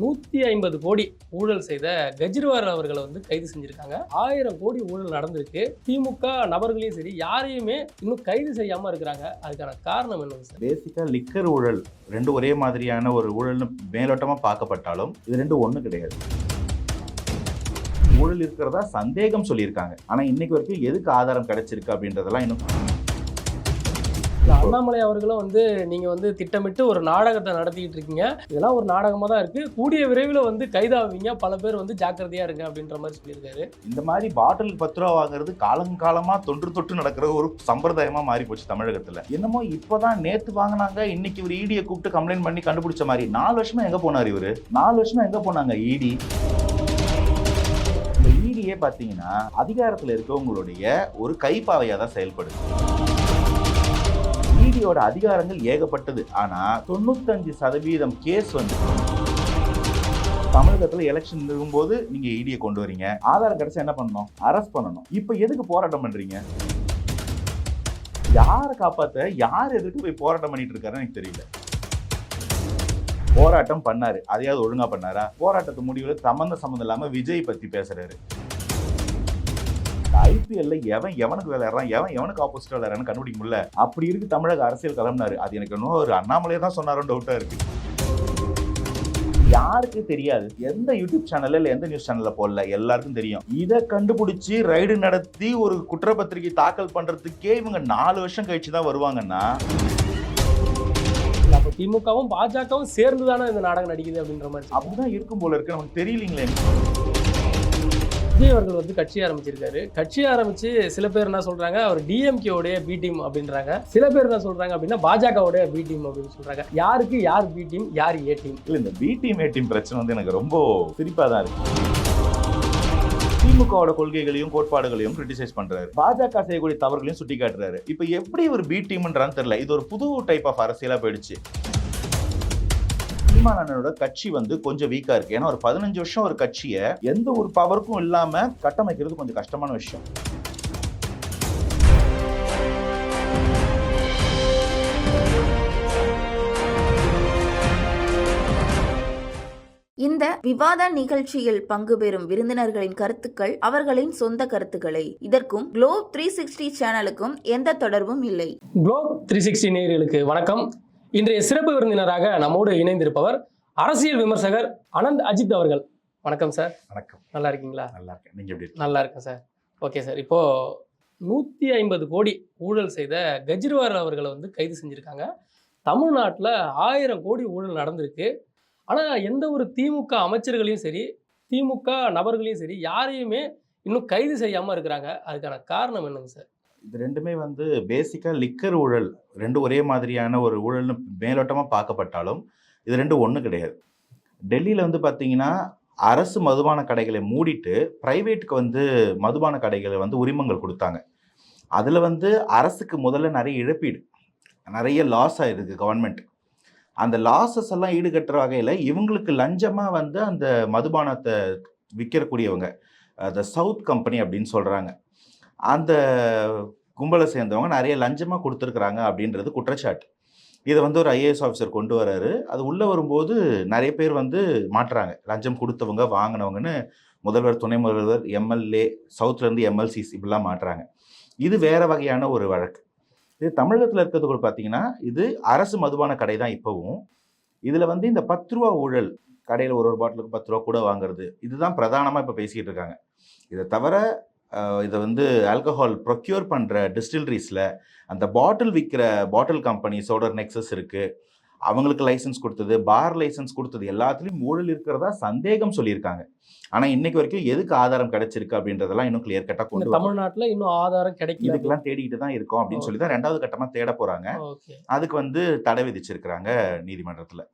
நூற்றி ஐம்பது கோடி ஊழல் செய்த கெஜ்ரிவால் அவர்களை வந்து கைது செஞ்சுருக்காங்க. ஆயிரம் கோடி ஊழல் நடந்திருக்கு. திமுக நபர்களையும் சரி யாரையுமே இன்னும் கைது செய்யாம இருக்கிறாங்க. அதுக்கான காரணம் என்னங்க சார்? பேசிக்காக லிக்கர் ஊழல் ரெண்டு ஒரே மாதிரியான ஒரு ஊழல்னு மேலோட்டமாக பார்க்கப்பட்டாலும் இது ரெண்டும் ஒன்றும் கிடையாது. ஊழல் இருக்கிறதா சந்தேகம் சொல்லியிருக்காங்க. ஆனால் இன்னைக்கு வரைக்கும் எதுக்கு ஆதாரம் கிடைச்சிருக்கு அப்படின்றதெல்லாம் இன்னும் அண்ணாமலை அவர்களும் வந்து நீங்க வந்து திட்டமிட்டு ஒரு நாடகத்தை நடத்திட்டு இருக்கீங்க. இதெல்லாம் ஒரு நாடகமா தான் இருக்கு. கூடிய விரைவில் வந்து கைதாவீங்க. பல பேர் வந்து ஜாக்கிரதையா இருங்க அப்படின்ற மாதிரி சொல்லியிருக்காரு. இந்த மாதிரி பாட்டிலுக்கு பத்து ரூபா வாங்குறது காலங்காலமா தொன்று தொட்டு நடக்கிற ஒரு சம்பிரதாயமா மாறி போச்சு தமிழகத்துல. என்னமோ இப்பதான் நேத்து வாங்கினாங்க இன்னைக்கு ஒரு ஈடியை கூப்பிட்டு கம்ப்ளைண்ட் பண்ணி கண்டுபிடிச்ச மாதிரி. நாலு வருஷமா எங்க போனார் இவரு? நாலு வருஷமா எங்க போனாங்க ஈடி இந்த ஈடியே பாத்தீங்கன்னா அதிகாரத்துல இருக்கவங்களுடைய ஒரு கைப்பாவையா தான் செயல்படுது. நீதியோட அதிகாரங்கள் ஏகப்பட்டது. ஆனால் தொண்ணூத்தஞ்சு சதவீதம் கேஸ் வந்து தமிழகத்துல எலெக்ஷன் இருக்கும்போது நீங்க ஈடியை கொண்டு வரீங்க. ஆதாரம் கிடைச்சா என்ன பண்ணணும்? அரெஸ்ட் பண்ணணும். இப்போ எதுக்கு போராட்டம் பண்றீங்க? யாரை காப்பாத்த யார் எதுக்கு போய் போராட்டம் பண்ணிட்டு இருக்காருன்னு எனக்கு தெரியல. போராட்டம் பண்ணாரு. அதையாவது ஒழுங்கா பண்ணாரா? போராட்டத்து முடிவில் சம்மந்த சம்மந்தம் இல்லாம விஜய் பத்தி பேசுறாரு. ஐபிஎல்ல எவன் எவனுக்கு விளையாடுறான் எவன் எவனுக்கு ஆப்போசிட் விளையாடுறான்னு கண்டுபிடிக்க முடியல. அப்படி இருக்கு தமிழக அரசியல் கிளம்பினாரு. அது எனக்கு இன்னும் ஒரு அண்ணாமலையே தான் சொன்னாரோன்னு டவுட்டா இருக்கு. யாருக்கு தெரியாது? எந்த யூடியூப் சேனல்ல இல்ல எந்த நியூஸ் சேனல்ல போடல. எல்லாருக்கும் தெரியும். இதை கண்டுபிடிச்சு ரைடு நடத்தி ஒரு குற்றப்பத்திரிகை தாக்கல் பண்றதுக்கே இவங்க நாலு வருஷம் கழிச்சு தான் வருவாங்கன்னா அப்ப திமுகவும் பாஜகவும் சேர்ந்து தானே இந்த நாடகம் நடிக்குது அப்படின்ற மாதிரி. அப்படிதான் இருக்கும் போல இருக்கு. நமக்கு தெரியலீங்களே. விஜய் அவர்கள் வந்து கட்சி ஆரம்பிச்சிருக்காரு. கட்சி ஆரம்பிச்சு சில பேர் என்ன சொல்றாங்க அவர் டிஎம்கேடைய பி டீம் அப்படின்றாங்க. சில பேர் என்ன சொல்றாங்க அப்படின்னா பாஜகவுடைய பி டீம் அப்படின்னு சொல்றாங்க. யாருக்கு யார் பி டீம் யார் ஏ டீம் இல்ல இந்த பி டீம் ஏ டீம் பிரச்சனை வந்து எனக்கு ரொம்ப சிரிப்பா தான் இருக்கு. திமுகவோட கொள்கைகளையும் கோட்பாடுகளையும் கிரிட்டிசைஸ் பண்றாரு. பாஜக செய்யக்கூடிய தவறுகளையும் சுட்டி காட்டுறாரு இப்ப எப்படி ஒரு பி டீம்ன்றான்னு தெரியல. இது ஒரு புது டைப் ஆஃப் அரசியலா போயிடுச்சு. சீமான் அண்ணனோட கட்சி வந்து கொஞ்சம் வீக்கா இருக்கு. ஏன்னா ஒரு பதினஞ்சு வருஷம் ஒரு கட்சியை எந்த ஒரு பவருக்கும் இல்லாம கட்டமைக்கிறது கொஞ்சம் கஷ்டமான விஷயம். இந்த விவாத நிகழ்ச்சியில் பங்கு பெறும் விருந்தினர்களின் கருத்துக்கள் அவர்களின் சொந்த கருத்துக்களை. இதற்கும் குளோப் த்ரீ சிக்ஸ்டி சேனலுக்கும் எந்த தொடர்பும் இல்லை. குளோப் த்ரீ சிக்ஸ்டி நேயர்களுக்கு வணக்கம். இன்றைய சிறப்பு விருந்தினராக நம்மோடு இணைந்திருப்பவர் அரசியல் விமர்சகர் அனந்த் அஜித் அவர்கள். வணக்கம் சார். வணக்கம். நல்லா இருக்கீங்களா? நல்லா இருக்கேன். நீங்க எப்படி? நல்லா இருக்கேன் சார். Okay sir. இப்போ நூற்றி ஐம்பது கோடி ஊழல் செய்த கெஜ்ரிவால் அவர்களை வந்து கைது செஞ்சுருக்காங்க. தமிழ்நாட்டில் ஆயிரம் கோடி ஊழல் நடந்திருக்கு. ஆனால் எந்த ஒரு திமுக அமைச்சர்களையும் சரி திமுக நபர்களையும் சரி யாரையுமே இன்னும் கைது செய்யாமல் இருக்கிறாங்க. அதுக்கான காரணம் என்னங்க சார்? இது ரெண்டுமே வந்து பேசிக்காக லிக்கர் ஊழல். ரெண்டு ஒரே மாதிரியான ஒரு ஊழல்னு மேலோட்டமாக பார்க்கப்பட்டாலும் இது ரெண்டும் ஒன்றும் கிடையாது. டெல்லியில் வந்து பார்த்தீங்கன்னா அரசு மதுபான கடைகளை மூடிட்டு ப்ரைவேட்டுக்கு வந்து மதுபான கடைகளை வந்து உரிமங்கள் கொடுத்தாங்க. அதில் வந்து அரசுக்கு முதல்ல நிறைய இழப்பீடு. நிறைய லாஸ் ஆயிருக்கு கவர்மெண்ட் அந்த லாஸஸ் எல்லாம் ஈடுகட்டுற வகையில் இவங்களுக்கு லஞ்சமாக வந்து அந்த மதுபானத்தை விற்கிறக்கூடியவங்க த சவுத் கம்பெனி அப்படின்னு சொல்கிறாங்க அந்த கும்பலை சேர்ந்தவங்க நிறைய லஞ்சமாக கொடுத்துருக்குறாங்க அப்படின்றது குற்றச்சாட்டு. இதை வந்து ஒரு ஐஏஎஸ் ஆஃபீஸர் கொண்டு வராரு. அது உள்ளே வரும்போது நிறைய பேர் வந்து மாட்டுறாங்க. லஞ்சம் கொடுத்தவங்க வாங்கினவங்கன்னு முதல்வர் துணை முதல்வர் எம்எல்ஏ சவுத்துலேருந்து எம்எல்சிஸ் இப்படிலாம் மாட்டுறாங்க. இது வேறு வகையான ஒரு வழக்கு. இது தமிழகத்தில் இருக்கிறது கூட பார்த்தீங்கன்னா இது அரசு மதுபான கடை தான் இப்போவும். இதில் வந்து இந்த பத்து ரூபா ஊழல் கடையில் ஒரு ஒரு பாட்டிலுக்கு பத்து ரூபா கூட வாங்குறது இதுதான் பிரதானமாக இப்போ பேசிக்கிட்டு இருக்காங்க. இதை தவிர இதை வந்து ஆல்கஹால் ப்ரொக்யூர் பண்ணுற டிஸ்டிலரிஸில் அந்த பாட்டில் விற்கிற பாட்டில் கம்பெனிஸோட நெக்ஸஸ் இருக்குது அவங்களுக்கு லைசன்ஸ் கொடுத்தது பார் லைசன்ஸ் கொடுத்தது எல்லாத்துலேயும் ஊழல் இருக்கிறதா சந்தேகம் சொல்லியிருக்காங்க. ஆனால் இன்னைக்கு வரைக்கும் எதுக்கு ஆதாரம் கிடைச்சிருக்கு அப்படின்றதெல்லாம் இன்னும் கிளியர் கட்டாக கொண்டு. தமிழ்நாட்டில் இன்னும் ஆதாரம் கிடைக்கல. இதுக்கெல்லாம் தேடிக்கிட்டு தான் இருக்கோம் அப்படின்னு சொல்லி தான் ரெண்டாவது கட்டமாக தேட போகிறாங்க அதுக்கு வந்து தடை விதிச்சிருக்கிறாங்க நீதிமன்றத்தில்.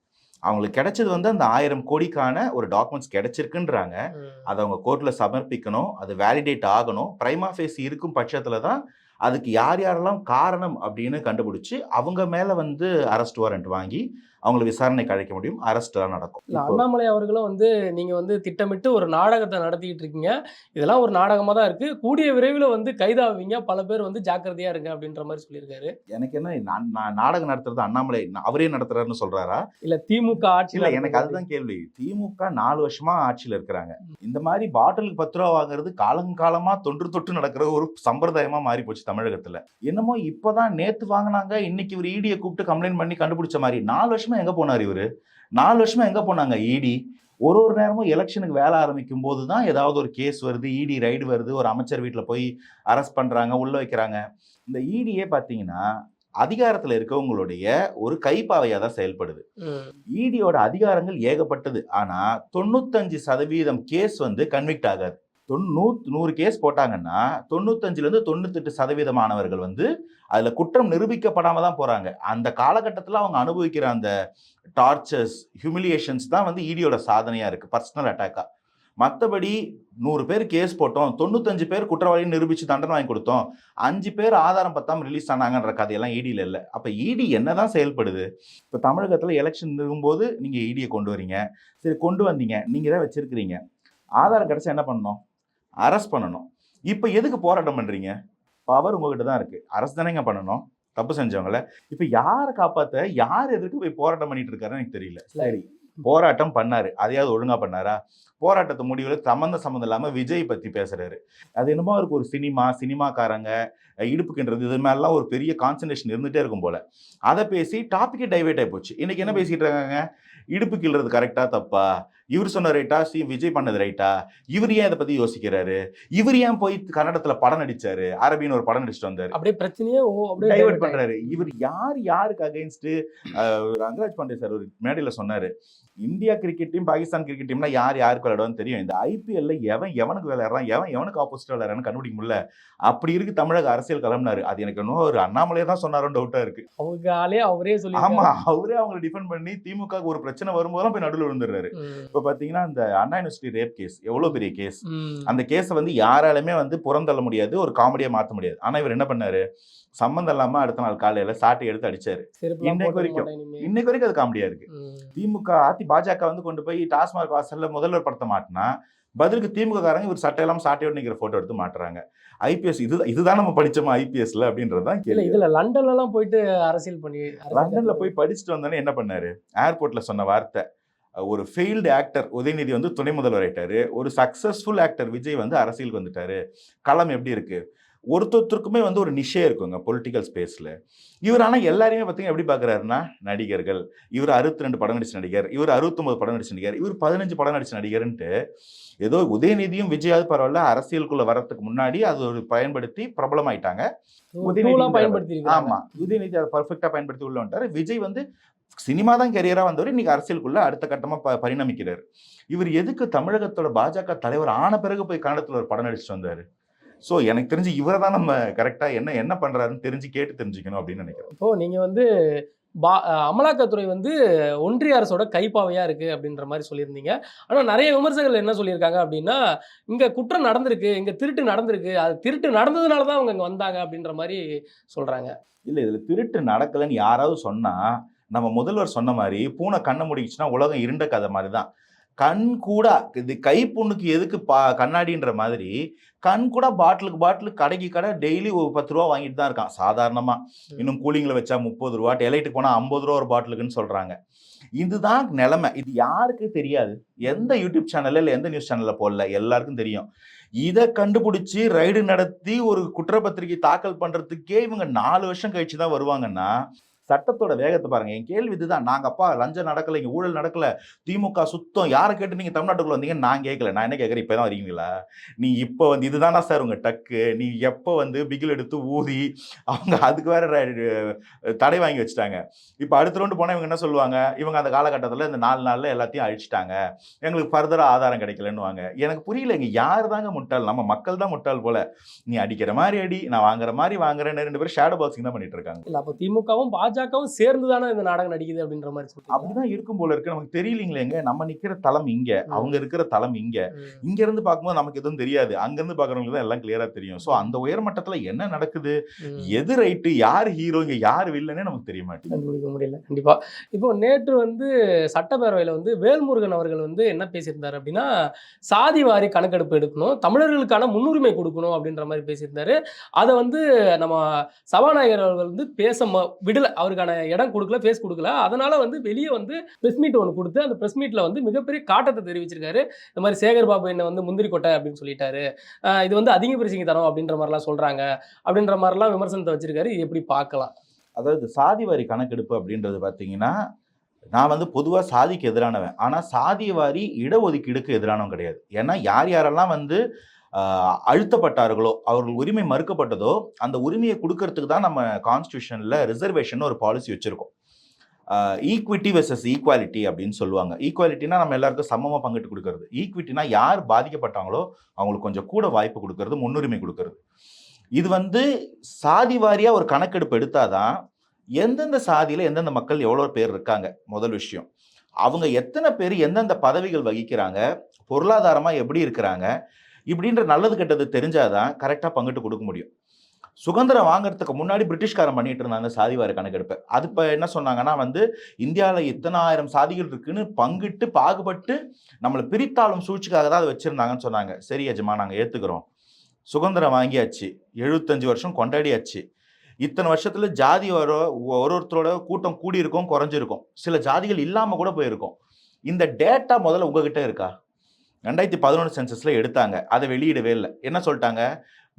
அவங்களுக்கு கிடைச்சது வந்து அந்த ஆயிரம் கோடிக்கான ஒரு டாக்குமெண்ட்ஸ் கிடைச்சிருக்குன்றாங்க. அதை அவங்க கோர்ட்டில் சமர்ப்பிக்கணும். அது வேலிடேட் ஆகணும். பிரைமா ஃபேஸ் இருக்கும் பட்சத்தில் தான் அதுக்கு யார் யாரெல்லாம் காரணம் அப்படின்னு கண்டுபிடிச்சி அவங்க மேலே வந்து அரெஸ்ட் வாரண்ட் வாங்கி அவங்களை விசாரணைக்கு அழைக்க முடியும். அரெஸ்ட் எல்லாம் நடக்கும். இல்ல இப்போ- அண்ணாமலை அவர்களும் வந்து நீங்க வந்து திட்டமிட்டு ஒரு நாடகத்தை நடத்திட்டு இருக்கீங்க. இதெல்லாம் ஒரு நாடகமா தான் இருக்கு. கூடிய விரைவில் வந்து கைதாவீங்க. பல பேர் வந்து ஜாக்கிரதையா இருங்க அப்படின்ற மாதிரி சொல்லியிருக்காரு. எனக்கு என்ன நான் நான் நாடகம் நடத்துறது அண்ணாமலை அவரே நடத்துறாருன்னு சொல்றாரா? இல்ல திமுக ஆட்சியில இல்ல எனக்கு அதுதான் கேள்வி. திமுக நாலு வருஷமா ஆட்சியில இருக்கிறாங்க. இந்த மாதிரி பாட்டிலுக்கு பத்து ரூபா வாங்குறது காலங்காலமா தொன்று தொட்டு நடக்கிற ஒரு சம்பிரதாயமா மாறி போச்சு தமிழகத்துல. என்னமோ இப்பதான் நேத்து வாங்கினாங்க இன்னைக்கு இவர் ஈடியை கூப்பிட்டு கம்ப்ளைண்ட் பண்ணி கண்டுபிடிச்ச மாதிரி. நாலு வருஷமா எங்க போனார் இவரு? நாலு வருஷமா எங்க போனாங்க? இடி ஒரு ஒரு நேரமும் எலெக்ஷனுக்கு வேலை ஆரம்பிக்கும் போது தான் ஏதாவது ஒரு கேஸ் வருது இடி ரைடு வருது ஒரு அமைச்சர் வீட்டில் போய் அரெஸ்ட் பண்றாங்க உள்ள வைக்கிறாங்க. இந்த இடியே பார்த்தீங்கன்னா அதிகாரத்தில் இருக்கவங்களுடைய ஒரு கைப்பாவையாக தான் செயல்படுது. இடியோட அதிகாரங்கள் ஏகப்பட்டது. ஆனா தொண்ணூத்தஞ்சு சதவீதம் கேஸ் வந்து கன்விக்ட் ஆகாது. தொண்ணூ நூறு கேஸ் போட்டாங்கன்னா தொண்ணூத்தஞ்சுலேருந்து தொண்ணூத்தெட்டு சதவீத மாணவர்கள் வந்து அதில் குற்றம் நிரூபிக்கப்படாமல் தான் போகிறாங்க அந்த காலகட்டத்தில் அவங்க அனுபவிக்கிற அந்த டார்ச்சர்ஸ் ஹியூமிலியேஷன்ஸ் தான் வந்து இடியோட சாதனையாக இருக்குது பர்சனல் அட்டாக்காக மற்றபடி நூறு பேர் கேஸ் போட்டோம் தொண்ணூத்தஞ்சு பேர் குற்றவாளின்னு நிரூபித்து தண்டனை வாங்கி கொடுத்தோம் அஞ்சு பேர் ஆதாரம் பத்தாமல் ரிலீஸ் ஆனாங்கன்ற கதையெல்லாம் ஈடியில் இல்லை. அப்போ இடி என்னதான் செயல்படுது? இப்போ தமிழகத்தில் எலெக்ஷன் இருக்கும்போது நீங்கள் இடியை கொண்டு வரீங்க சரி கொண்டு வந்தீங்க நீங்கள் தான் வச்சுருக்கிறீங்க. ஆதாரம் கிடைச்சா என்ன பண்ணணும்? அரெஸ்ட் பண்ணணும். இப்போ எதுக்கு போராட்டம் பண்ணுறீங்க பவர் உங்ககிட்ட தான் இருக்குது அரசு தானேங்க பண்ணணும். தப்பு செஞ்சவங்கள. இப்போ யாரை காப்பாற்ற யார் எதுக்கு போய் போராட்டம் பண்ணிட்டு இருக்காருன்னு எனக்கு தெரியல. சரி போராட்டம் பண்ணாரு. அதையாவது ஒழுங்கா பண்ணாரா? போராட்டத்து முடிவில் சம்மந்த சம்மந்தம் இல்லாமல் விஜய் பற்றி பேசுறாரு. அது என்னமோ அவருக்கு ஒரு சினிமா சினிமாக்காரங்க இடுப்புக்கின்றது இது மேலாம் ஒரு பெரிய கான்சன்ட்ரேஷன் இருந்துகிட்டே இருக்கும் போல. அதை பேசி டாப்பிக்கே டைவேட் ஆகி போச்சு. இன்னைக்கு என்ன பேசிட்டு இருக்காங்க? இடுப்பு கிள்றது கரெக்டா தப்பா? இவர் சொன்ன ரைட்டா சி விஜய் பண்ணது ரைட்டா இவர் ஏன் இதை பத்தி யோசிக்கிறாரு? இவர் ஏன் போய் கன்னடத்துல படம் நடிச்சாரு? அரபின்னு ஒரு படம் நடிச்சுட்டு வந்தாரு. அப்படியே பிரச்சனையே டைவர்ட் பண்றாரு. இவர் யார் யாருக்கு அகைன்ஸ்ட் ரங்கராஜ் பாண்டே சார் ஒரு மேடையில சொன்னாரு. India cricket team Pakistan cricket டீம்னா யார் யாருக்கு விளையாடுவான்னு தெரியும். இந்த ஐபிஎல்ல எவன் எவனுக்கு விளையாடுறான் எவன் எவனுக்கு ஆப்போசிட் விளையாடுறான்னு கண்டுபிடிக்க முடியல. அப்படி இருக்கு தமிழக அரசியல் கிளம்பினாரு அது எனக்கு இன்னும் ஒரு அண்ணாமலையே தான் சொன்னாரோன்னு டவுட்டா இருக்கு. அவங்க ஆளே அவரே சொல்லி ஆமா அவரே அவங்களை டிஃபெண்ட் பண்ணி திமுக ஒரு பிரச்சனை வரும்போதெல்லாம் போய் நடுவில் விழுந்துடுறாரு. இப்ப பாத்தீங்கன்னா இந்த அண்ணா யூனிவர்சிட்டி ரேப் கேஸ் எவ்வளவு பெரிய கேஸ் அந்த கேஸை வந்து யாராலுமே வந்து புறந்தள்ள முடியாது ஒரு காமெடியா மாத்த முடியாது. ஆனா இவர் என்ன பண்ணாரு? சம்மந்தம் இல்லாம அடுத்த நாள் காலையில சாட்டை எடுத்து அடிச்சாரு. இன்னைக்கு வரைக்கும். இன்னைக்கு வரைக்கும் அது காமெடியா இருக்கு. திமுக அதி பாஜக வந்து கொண்டு போய் டாஸ்மாக் வாசல்ல முதல்வர் படத்தை மாட்டினா பதிலுக்கு திமுக காரங்க இவர் சட்டையெல்லாம் சாட்டையோடு நிக்கிற போட்டோ எடுத்து மாட்டுறாங்க. ஐபிஎஸ் இது இதுதான் நம்ம படிச்சோமா ஐபிஎஸ்ல அப்படின்றதுதான் இல்ல கேள்வி. இதுல லண்டன்ல எல்லாம் போயிட்டு அரசியல் பண்ணி லண்டன்ல போய் படிச்சுட்டு வந்தோன்னே என்ன பண்ணாரு? ஏர்போர்ட்ல சொன்ன வார்த்தை. ஒரு ஃபெயில்டு ஆக்டர் உதயநிதி வந்து துணை முதல்வர் ஆயிட்டாரு. ஒரு சக்சஸ்ஃபுல் ஆக்டர் விஜய் வந்து அரசியலுக்கு வந்துட்டாரு. களம் எப்படி இருக்கு? ஒருத்தொருத்தருக்குமே வந்து ஒரு நிஷே இருக்குங்க பொலிட்டிக்கல் ஸ்பேஸ்ல இவர் ஆனால் எல்லாரையுமே பார்த்தீங்க எப்படி பார்க்குறாருன்னா நடிகர்கள். இவர் அறுபத்தி ரெண்டு படம் நடிச்ச நடிகர் இவர் அறுபத்தொம்பது படம் நடிச்ச நடிகர் இவர் பதினஞ்சு படம் நடிச்ச நடிகர்ன்ட்டு ஏதோ உதயநிதியும் விஜயாவது பரவாயில்ல அரசியலுக்குள்ள வரதுக்கு முன்னாடி அது ஒரு பயன்படுத்தி பிரபலமாயிட்டாங்க. உதயநிதி டூலா இந்த- பயன்படுத்தி ஆமா உதயநிதி அதை பர்ஃபெக்டா பயன்படுத்தி உள்ள வந்துட்டாரு. விஜய் வந்து சினிமா தான் கெரியரா வந்தவர் இன்னைக்கு அரசியலுக்குள்ள அடுத்த கட்டமா ப பரிணமிக்கிறார். இவர் எதுக்கு தமிழகத்தோட பாஜக தலைவர் ஆன பிறகு போய் கன்னடத்துல ஒரு படம் நடிச்சுட்டு வந்தாரு? ஸோ எனக்கு தெரிஞ்சு இவரை தான் நம்ம கரெக்டா என்ன என்ன பண்றாருன்னு தெரிஞ்சு கேட்டு தெரிஞ்சுக்கணும் அப்படின்னு நினைக்கிறேன். இப்போ நீங்க வந்து பா அமலாக்கத்துறை வந்து ஒன்றிய அரசோட கைப்பாவையா இருக்கு அப்படின்ற மாதிரி சொல்லியிருந்தீங்க. ஆனா நிறைய விமர்சகர்கள் என்ன சொல்லியிருக்காங்க அப்படின்னா இங்க குற்றம் நடந்திருக்கு இங்க திருட்டு நடந்திருக்கு அது திருட்டு நடந்ததுனால தான் அவங்க இங்க வந்தாங்க அப்படின்ற மாதிரி சொல்றாங்க. இல்ல இதுல திருட்டு நடக்கலைன்னு யாராவது சொன்னா நம்ம முதல்வர் சொன்ன மாதிரி பூனை கண்ணை முடிச்சுன்னா உலகம் இருண்ட கதை மாதிரி தான். கண் கூட இது கை புண்ணுக்கு எதுக்கு பா கண்ணாடின்ற மாதிரி கண் கூட பாட்டிலுக்கு பாட்டில் கடைக்கு கடை டெய்லி ஒரு பத்து ரூபா வாங்கிட்டு தான் இருக்கான் சாதாரணமா. இன்னும் கூலிங்கில் வச்சா முப்பது ரூபா டெலைட்டுக்கு போனால் ஐம்பது ரூபா ஒரு பாட்டிலுக்குன்னு சொல்றாங்க. இதுதான் நிலைமை. இது யாருக்கு தெரியாது? எந்த யூடியூப் சேனல்ல இல்லை எந்த நியூஸ் சேனல்ல போடல. எல்லாருக்கும் தெரியும். இதை கண்டுபிடிச்சி ரைடு நடத்தி ஒரு குற்றப்பத்திரிகை தாக்கல் பண்றதுக்கே இவங்க நாலு வருஷம் கழிச்சு தான் வருவாங்கன்னா சட்டத்தோட வேகத்தை பாருங்க. என் கேள்வி இதுதான். நாங்க அப்பா லஞ்சம் நடக்கல இங்க ஊழல் நடக்கல திமுக சுத்தம் யாரை கேட்டு நீங்க தமிழ்நாட்டுக்குள்ள வந்தீங்கன்னு நான் கேட்கல நான் என்ன கேட்கறேன் இப்பதான் வரீங்களா? நீ இப்போ வந்து இதுதானா சார் உங்க டக்கு? நீ எப்போ வந்து பிகில் எடுத்து ஊதி அவங்க அதுக்கு வேற தடை வாங்கி வச்சுட்டாங்க. இப்போ அடுத்த ரவுண்டு போனால் இவங்க என்ன சொல்லுவாங்க? இவங்க அந்த காலகட்டத்தில் இந்த நாலு நாளில் எல்லாத்தையும் அழிச்சிட்டாங்க. எங்களுக்கு ஃபர்தராக ஆதாரம் கிடைக்கலன்னுவாங்க. எனக்கு புரியல இங்கே யார் தாங்க முட்டாள்? நம்ம மக்கள் தான் முட்டாள் போல. நீ அடிக்கிற மாதிரி அடி நான் வாங்குற மாதிரி வாங்குறேன்னு ரெண்டு பேரும் ஷேடோ பாக்ஸிங் தான் பண்ணிட்டு இருக்காங்க. இல்லை அப்போ திமுகவும் பாஜக பாஜகவும் சேர்ந்து தானே இந்த நாடகம் நடிக்குது அப்படின்ற மாதிரி அப்படிதான் இருக்கும் போல இருக்கு. நமக்கு தெரியலீங்களேங்க நம்ம நிக்கிற தளம் இங்க. அவங்க இருக்கிற தளம் இங்க. இங்க இருந்து பார்க்கும்போது நமக்கு எதுவும் தெரியாது. அங்க இருந்து பாக்குறவங்களுக்கு தான் எல்லாம் கிளியரா தெரியும். சோ அந்த உயர்மட்டத்துல என்ன நடக்குது? எது ரைட்டு யார் ஹீரோ இங்க யார் வில்லனே நமக்கு தெரிய மாட்டேங்குது. கண்டுபிடிக்க முடியல. கண்டிப்பா. இப்போ நேற்று வந்து சட்டப்பேரவையில வந்து வேல்முருகன் அவர்கள் வந்து என்ன பேசியிருந்தாரு அப்படின்னா சாதி வாரி கணக்கெடுப்பு எடுக்கணும் தமிழர்களுக்கான முன்னுரிமை கொடுக்கணும் அப்படின்ற மாதிரி பேசியிருந்தாரு. அதை வந்து நம்ம சபாநாயகர் அவர்கள் வந்து பேச விடல. அவருக்கான இடம் கொடுக்கல ஃபேஸ் கொடுக்கல. அதனால வந்து வெளியே வந்து ப்ரெஸ் மீட் ஒன்று கொடுத்து அந்த ப்ரெஸ் மீட்டில் வந்து மிகப்பெரிய காட்டத்தை தெரிவிச்சிருக்காரு. இந்த மாதிரி சேகர் பாபு என்ன வந்து முந்திரி கொட்டை அப்படின்னு சொல்லிட்டாரு. இது வந்து அதிக பிரச்சனை தரம் அப்படின்ற மாதிரிலாம் சொல்கிறாங்க அப்படின்ற மாதிரிலாம் விமர்சனத்தை வச்சிருக்காரு. இது எப்படி பார்க்கலாம்? அதாவது சாதி வாரி கணக்கெடுப்பு அப்படின்றது பார்த்தீங்கன்னா நான் வந்து பொதுவாக சாதிக்கு எதிரானவன். ஆனால் சாதி வாரி இடஒதுக்கீடுக்கு எதிரானவன் கிடையாது. ஏன்னா யார் யாரெல்லாம் வந்து அழுத்தப்பட்டார்களோ அவர்கள் உரிமை மறுக்கப்பட்டதோ அந்த உரிமையை கொடுக்கறதுக்கு தான் நம்ம கான்ஸ்டியூஷனில் ரிசர்வேஷன் ஒரு பாலிசி வச்சுருக்கோம். ஈக்விட்டி வெர்சஸ் ஈக்குவாலிட்டி அப்படின்னு சொல்லுவாங்க. ஈக்குவாலிட்டினா நம்ம எல்லாருக்கும் சமமாக பங்கிட்டு கொடுக்கறது. ஈக்விட்டினா யார் பாதிக்கப்பட்டாங்களோ அவங்களுக்கு கொஞ்சம் கூட வாய்ப்பு கொடுக்கறது முன்னுரிமை கொடுக்கறது. இது வந்து சாதி வாரியாக ஒரு கணக்கெடுப்பு எடுத்தாதான் எந்தெந்த சாதியில் எந்தெந்த மக்கள் எவ்வளோ பேர் இருக்காங்க? முதல் விஷயம். அவங்க எத்தனை பேர் எந்தெந்த பதவிகள் வகிக்கிறாங்க? பொருளாதாரமாக எப்படி இருக்கிறாங்க? இப்படின்ற நல்லது கெட்டது தெரிஞ்சாதான் கரெக்டாக பங்கிட்டு கொடுக்க முடியும். சுதந்திரம் வாங்குறதுக்கு முன்னாடி பிரிட்டிஷ்காரன் பண்ணிட்டு இருந்தாங்க சாதிவார கணக்கெடுப்பு. அது இப்போ என்ன சொன்னாங்கன்னா வந்து இந்தியாவில் இத்தனை ஆயிரம் சாதிகள் இருக்குன்னு பங்கிட்டு பாகுபட்டு நம்மளை பிரித்தாளும் சூழ்ச்சிக்காக தான் அதை வச்சுருந்தாங்கன்னு சொன்னாங்க. சரி அஜமா நாங்கள் ஏற்றுக்கிறோம் சுதந்திரம் வாங்கியாச்சு. எழுபத்தஞ்சு வருஷம் கொண்டாடியாச்சு. இத்தனை வருஷத்தில் ஜாதி வர ஒரு ஒருத்தரோட கூட்டம் கூடி இருக்கும் குறைஞ்சிருக்கும். சில ஜாதிகள் இல்லாமல் கூட போயிருக்கும். இந்த டேட்டா முதல்ல உங்ககிட்ட இருக்கா? ரெண்டாயிரத்தி பதினொன்று சென்சஸில் எடுத்தாங்க. அதை வெளியிடவே இல்லை. என்ன சொல்லிட்டாங்க?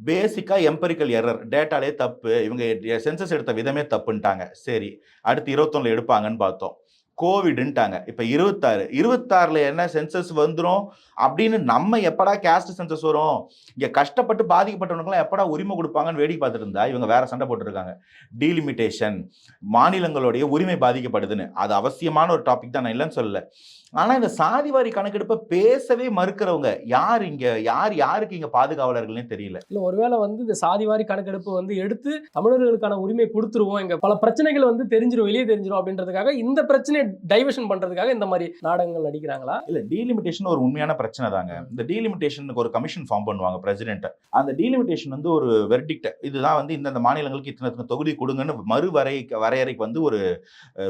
பேசிக்காக எம்பரிக்கல் எரர் டேட்டாலே தப்பு. இவங்க சென்சஸ் எடுத்த விதமே தப்புன்ட்டாங்க. சரி. அடுத்து இருபத்தொன்னுல எடுப்பாங்கன்னு பார்த்தோம். கோவிடுன்ட்டாங்க இப்போ இருபத்தாறு. இருபத்தாறுல என்ன சென்சஸ் வந்துடும் அப்படின்னு நம்ம எப்படா கேஸ்ட் சென்சஸ் வரும்? இங்கே கஷ்டப்பட்டு பாதிக்கப்பட்டவனுக்குலாம் எப்படா உரிமை கொடுப்பாங்கன்னு வேடிக்கை பார்த்துட்டு இருந்தா? இவங்க வேற சண்டை போட்டிருக்காங்க. டீலிமிட்டேஷன் மாநிலங்களுடைய உரிமை பாதிக்கப்படுதுன்னு. அது அவசியமான ஒரு டாபிக் தான். நான் இல்லைன்னு சொல்லலை. ஆனா இந்த சாதிவாரி கணக்கெடுப்பை பேசவே மறுக்கிறவங்க யார் இங்க? யார் யாருக்கு இங்க பாதுகாவலர்கள்னே தெரியல. இல்ல ஒருவேளை வந்து இந்த சாதிவாரி கணக்கெடுப்பு வந்து எடுத்து தமிழர்களுக்கான உரிமை கொடுத்துருவோம். இங்க பல பிரச்சனைகள் வந்து தெரிஞ்சிரும் வெளியே தெரிஞ்சிரும் அப்படின்றதுக்காக இந்த பிரச்சனையை டைவர்ஷன் பண்றதுக்காக இந்த மாதிரி நாடகங்கள் நடிக்கிறாங்களா? இல்ல டீலிமிட்டேஷன் ஒரு உண்மையான பிரச்சனை தாங்க. இந்த டீலிமிட்டேஷனுக்கு ஒரு கமிஷன் ஃபார்ம் பண்ணுவாங்க பிரசிடென்ட் அந்த டீலிமிட்டேஷன் வந்து ஒரு வெர்டிக்ட் இதுதான் வந்து இந்தந்த மாநிலங்களுக்கு இத்தனை இத்தனை தொகுதி கொடுங்கன்னு மறுவரை வரையறைக்கு வந்து ஒரு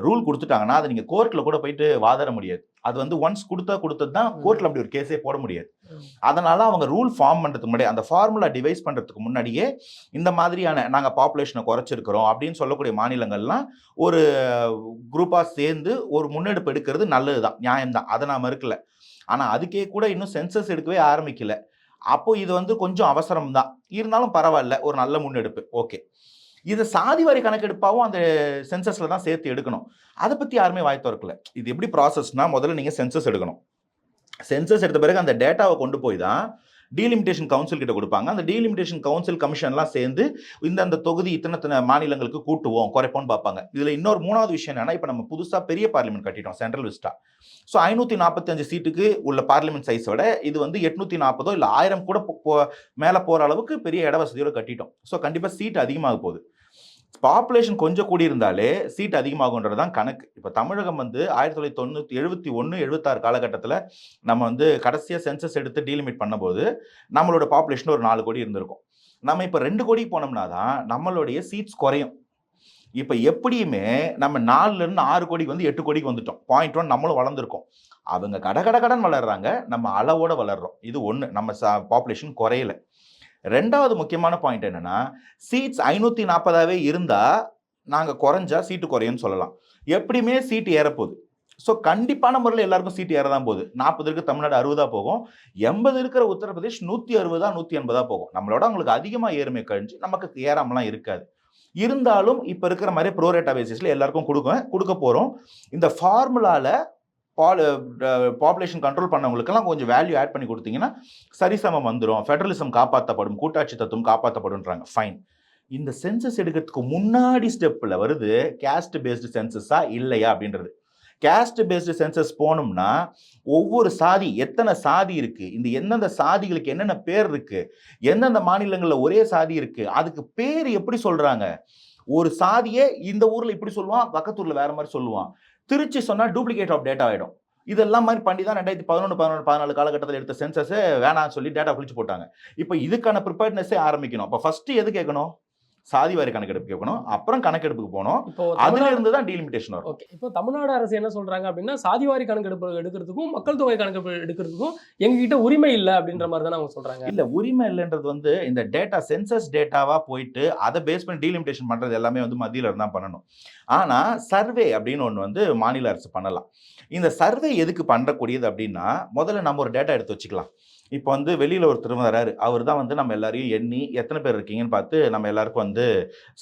ரூல் கொடுத்துட்டாங்கன்னா அதை நீங்க கோர்ட்ல கூட போயிட்டு வாதாட முடியாது. அது வந்து ஒன்ஸ் கொடுத்தா கொடுத்தது தான் கோர்ட்ல அப்படி ஒரு கேஸே போட முடியாது. அதனால அவங்க ரூல் ஃபார்ம் பண்றதுக்கு முன்னாடி அந்த ஃபார்முலா டிவைஸ் பண்றதுக்கு முன்னாடியே இந்த மாதிரியான நாங்க பாப்புலேஷனை குறைச்சிருக்கிறோம் அப்படின்னு சொல்லக்கூடிய மாநிலங்கள்லாம் ஒரு குரூப்பா சேர்ந்து ஒரு முன்னெடுப்பு எடுக்கிறது நல்லதுதான் நியாயம்தான். அதை நான் மறுக்கல ஆனா அதுக்கே கூட இன்னும் சென்சஸ் எடுக்கவே ஆரம்பிக்கல. அப்போ இது வந்து கொஞ்சம் அவசரம் தான் இருந்தாலும் பரவாயில்ல ஒரு நல்ல முன்னெடுப்பு. ஓகே இது சாதி வாரி கணக்கெடுப்பாகவும் அந்த சென்சஸில் தான் சேர்த்து எடுக்கணும். அதை பற்றி யாருமே வாய் திறக்கல. இது எப்படி ப்ராசஸ்னால் முதல்ல நீங்கள் சென்சஸ் எடுக்கணும். சென்சஸ் எடுத்த பிறகு அந்த டேட்டாவை கொண்டு போய் தான் டீலிமிட்டேஷன் கவுன்சில் கிட்ட கொடுப்பாங்க. அந்த டீலிமிட்டேஷன் கவுன்சில் கமிஷன்லாம் சேர்ந்து இந்த அந்த தொகுதி இத்தனை இத்தனை மாநிலங்களுக்கு கூட்டுவோம் குறைப்போம்னு பார்ப்பாங்க. இதில் இன்னொரு மூணாவது விஷயம் என்னன்னா இப்போ நம்ம புதுசாக பெரிய பார்லிமெண்ட் கட்டிட்டோம் சென்ட்ரல் விஸ்டா ஸோ ஐநூற்றி நாற்பத்தஞ்சு சீட்டுக்கு உள்ள பார்லிமெண்ட் சைஸோட விட இது வந்து எட்நூத்தி நாற்பதோ இல்லை ஆயிரம் கூட மேலே போகிற அளவுக்கு பெரிய இட வசதியோடு கட்டிட்டோம். ஸோ கண்டிப்பாக சீட் அதிகமாக போகுது. பாப்புலேஷன் கொஞ்சம் கூடி இருந்தாலே சீட் அதிகமாகுன்றது தான் கணக்கு. இப்போ தமிழகம் வந்து ஆயிரத்தி தொள்ளாயிரத்தி தொண்ணூற்றி எழுபத்தி ஒன்று எழுபத்தாறு காலகட்டத்தில் நம்ம வந்து கடைசியாக சென்சஸ் எடுத்து டீலிமிட் பண்ணும்போது நம்மளோட பாப்புலேஷன் ஒரு நாலு கோடி இருந்திருக்கும். நம்ம இப்போ ரெண்டு கோடிக்கு போனோம்னா தான் நம்மளுடைய சீட்ஸ் குறையும். இப்போ எப்படியுமே நம்ம நாலுலேருந்து ஆறு கோடிக்கு வந்து எட்டு கோடிக்கு வந்துட்டோம். பாயிண்ட் ஒன் நம்மளும் வளர்ந்துருக்கோம். அவங்க கட கட கடன் வளர்றாங்க. நம்ம அளவோடு வளர்கிறோம் இது ஒன்று நம்ம பாப்புலேஷன் குறையலை. ரெண்டாவது முக்கியமான பாயிண்ட் என்னன்னா சீட்ஸ் ஐநூற்றி நாற்பதாவே இருந்தால் நாங்கள் குறைஞ்சா சீட்டு குறையும்னு சொல்லலாம். எப்படியுமே சீட்டு ஏறப்போகுது. ஸோ கண்டிப்பான முறையில் எல்லாருக்கும் சீட்டு ஏற தான் போகுது. நாற்பது இருக்கு தமிழ்நாடு அறுபதா போகும். எண்பது இருக்கிற உத்தரப்பிரதேஷ் நூற்றி அறுபதா நூற்றி எண்பதா போகும். நம்மளோட அவங்களுக்கு அதிகமாக ஏறுமே கழிஞ்சு நமக்கு ஏறாமலாம் இருக்காது. இருந்தாலும் இப்போ இருக்கிற மாதிரி ப்ரோரேட்டா பேசிஸில் எல்லாருக்கும் கொடுக்க கொடுக்க போகிறோம் இந்த ஃபார்முலாவில் பால் பாப்புலேஷன் கண்ட்ரோல் பண்ணவங்களுக்கெல்லாம் கொஞ்சம் வேல்யூ ஆட் பண்ணி கொடுத்தீங்கன்னா சரிசமம் வந்துடும் ஃபெடரலிசம் காப்பாற்றப்படும் கூட்டாட்சி தத்துவம் காப்பாற்றப்படும்ன்றாங்க ஃபைன் இந்த சென்சஸ் எடுக்கிறதுக்கு முன்னாடி ஸ்டெப்பில் வருது கேஸ்ட் பேஸ்டு சென்சஸா இல்லையா அப்படின்றது. கேஸ்ட் பேஸ்டு சென்சஸ் போனோம்னா ஒவ்வொரு சாதி எத்தனை சாதி இருக்கு இந்த எந்தெந்த சாதிகளுக்கு என்னென்ன பேர் இருக்கு எந்தெந்த மாநிலங்களில் ஒரே சாதி இருக்கு அதுக்கு பேர் எப்படி சொல்றாங்க? ஒரு சாதியே இந்த ஊர்ல இப்படி சொல்லுவான் பக்கத்தூர்ல வேற மாதிரி சொல்லுவான். திருச்சி சொன்னா டூப்ளிகேட் ஆஃப் டேட்டா ஆயிடும். இதெல்லாம் மாதிரி பண்ணி தான் ரெண்டாயிரத்தி பதினொன்று பதினொன்று பதினாலு காலகட்டத்தில் எடுத்த சென்சஸை வேணாம்னு சொல்லி டேட்டா குளிச்சு போட்டாங்க. இப்போ இதுக்கான ப்ரிப்பேர்ட்னஸே ஆரம்பிக்கணும். இப்போ ஃபர்ஸ்ட் எது கேட்கணும்? சாதி வாரி கணக்கெடுப்பு கேட்கணும் அப்புறம் கணக்கெடுப்புக்கு போகணும். அதுல இருந்து தான் டீலிமிட்டேஷன் வரும். ஓகே. இப்போ தமிழ்நாடு அரசு என்ன சொல்றாங்க அப்படின்னா சாதிவாரி கணக்கெடுப்பு எடுக்கிறதுக்கும் மக்கள் தொகை கணக்கெடுப்பு எடுக்கிறதுக்கும் எங்ககிட்ட உரிமை இல்லை அப்படின்ற மாதிரி தானே அவங்க சொல்றாங்க. இல்ல உரிமை இல்லைன்றது வந்து இந்த டேட்டா சென்சஸ் டேட்டாவா போயிட்டு அதை பேஸ் பண்ணி டீலிமிட்டேஷன் பண்றது எல்லாமே வந்து மத்தியில இருந்து தான் பண்ணணும். ஆனா சர்வே அப்படின்னு ஒன்று வந்து மாநில அரசு பண்ணலாம். இந்த சர்வே எதுக்கு பண்ணக்கூடியது அப்படின்னா முதல்ல நம்ம ஒரு டேட்டா எடுத்து வச்சுக்கலாம். இப்போ வந்து வெளியில் ஒருத்தர் வராரு. அவர் தான் வந்து நம்ம எல்லாரையும் எண்ணி எத்தனை பேர் இருக்கீங்கன்னு பார்த்து நம்ம எல்லாருக்கும் வந்து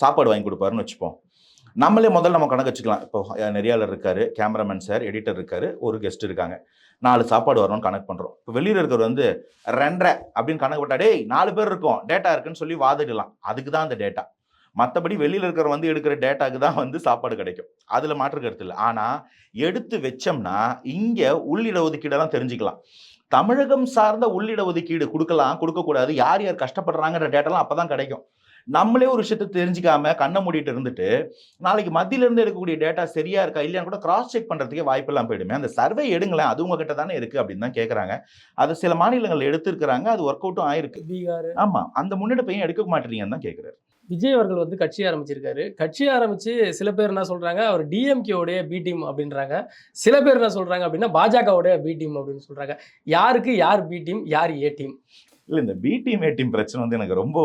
சாப்பாடு வாங்கி கொடுப்பாருன்னு வச்சுப்போம். நம்மளே முதல்ல நம்ம கணக்கு வச்சுக்கலாம். இப்போ நெறியாளர் இருக்காரு கேமராமேன் சார் எடிட்டர் இருக்காரு ஒரு கெஸ்ட் இருக்காங்க. நாலு சாப்பாடு வரணும்னு கணக்கு பண்ணுறோம் இப்போ வெளியில் இருக்கிறவர் வந்து ரெண்டரை அப்படின்னு கணக்கு போட்டா டேய் நாலு பேர் இருக்கோம் டேட்டா இருக்குன்னு சொல்லி வாதிடலாம். அதுக்கு தான் அந்த டேட்டா. மற்றபடி வெளியில் இருக்கிற வந்து எடுக்கிற டேட்டாக்கு தான் வந்து சாப்பாடு கிடைக்கும். அதில் மாற்று கருத்து இல்லை. ஆனால் எடுத்து வச்சோம்னா இங்கே உள்ளிட ஒதுக்கீடெல்லாம் தெரிஞ்சுக்கலாம். தமிழகம் சார்ந்த உள்ளிட ஒதுக்கீடு கொடுக்கலாம் கொடுக்கக்கூடாது. யார் யார் கஷ்டப்படுறாங்கன்ற டேட்டாலாம் அப்பதான் கிடைக்கும். நம்மளே ஒரு விஷயத்தை தெரிஞ்சுக்காம கண்ணை மூடிட்டு இருந்துட்டு நாளைக்கு மத்தியில இருந்து எடுக்கக்கூடிய டேட்டா சரியா இருக்கா இல்லையான்னு கூட கிராஸ் செக் பண்றதுக்கே வாய்ப்பெல்லாம் போயிடுமே. அந்த சர்வே எடுங்களேன். அது உங்ககிட்ட தானே இருக்கு அப்படின்னு தான் கேட்கறாங்க அது சில மாநிலங்கள் எடுத்திருக்கிறாங்க. அது ஒர்க் அவுட்டும் ஆயிருக்கு பீகார். ஆமா. அந்த முன்னெடுப்பையும் எடுக்க மாட்டேறீங்கன்னு தான் கேட்கிறாரு விஜய் அவர்கள் வந்து கட்சி ஆரம்பிச்சிருக்காரு. கட்சி ஆரம்பிச்சு சில பேர் என்ன சொல்றாங்க அவர் டிஎம்கேவுடைய பி டீம் அப்படின்றாங்க. சில பேர் என்ன சொல்றாங்க அப்படின்னா பாஜகவுடைய பி டீம் அப்படின்னு சொல்றாங்க. யாருக்கு யார் பி டீம் யார் ஏ டீம் இல்லை இந்த பி டீம் ஏ டீம் பிரச்சனை வந்து எனக்கு ரொம்ப